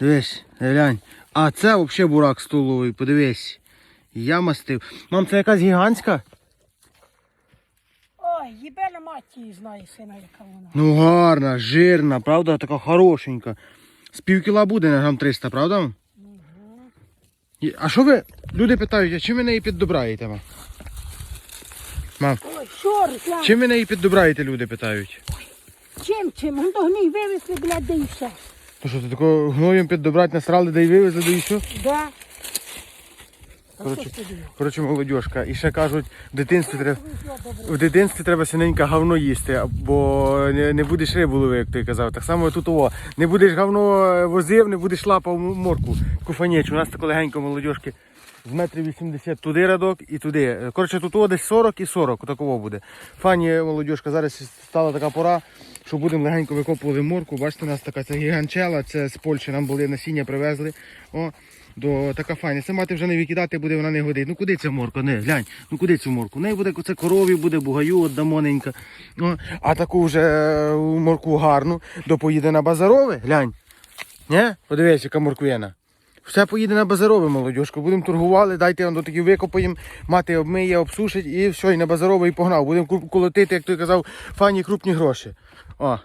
Дивись, глянь. А це взагалі бурак столовий, подивись. Я мастив. Мам, це якась гігантська? Ой, їбена мать її знає сина, яка вона. Ну гарна, жирна, правда, така хорошенька. З пів кіла буде на грам 300, правда? І- А що ви, люди питають, а чим ви неї піддобраєте, мам? Мам, Ой, що, Руслан, чим ви неї піддобраєте, люди питають? чим, чим? Он до вивезли, блядь, і все. Що, ти такого гноєм піддобрати насрали, да й вивезли, да і що? Да. Коротше? Коротше, молодіжка. І ще кажуть, в дитинстві треба. В дитинстві треба синеньке говно їсти, бо не, не будеш рибу ловити, як той казав. Так само тут о, не будеш говно е, возив, не будеш лапав морку куфанечу. У нас тако легенько молодіжки з метрів 80 туди радок і туди. Е, Коротше, тут десь 40 і 40, такого буде. Фані молодіжка, зараз стала така пора, що будемо легенько викопувати морку. Бачите, у нас така це гіганчела, це з Польщі нам були насіння привезли. О, до така файна. Це мати вже не викидати буде, вона не годить. Ну куди ця морка? Не, глянь, ну куди цю морку? Не буде це корові, буде бугаю, отдамоненька. О, а таку вже е, морку гарну, до поїде на базарове, глянь. Не? Подивись, яка морквина. Все поїде на базарове, молодіжко. Будемо торгували, дайте до такі викопаємо, мати обмиє, обсушить і все, і на базарове і погнав. Будемо колотити, як той казав, фані крупні гроші. О,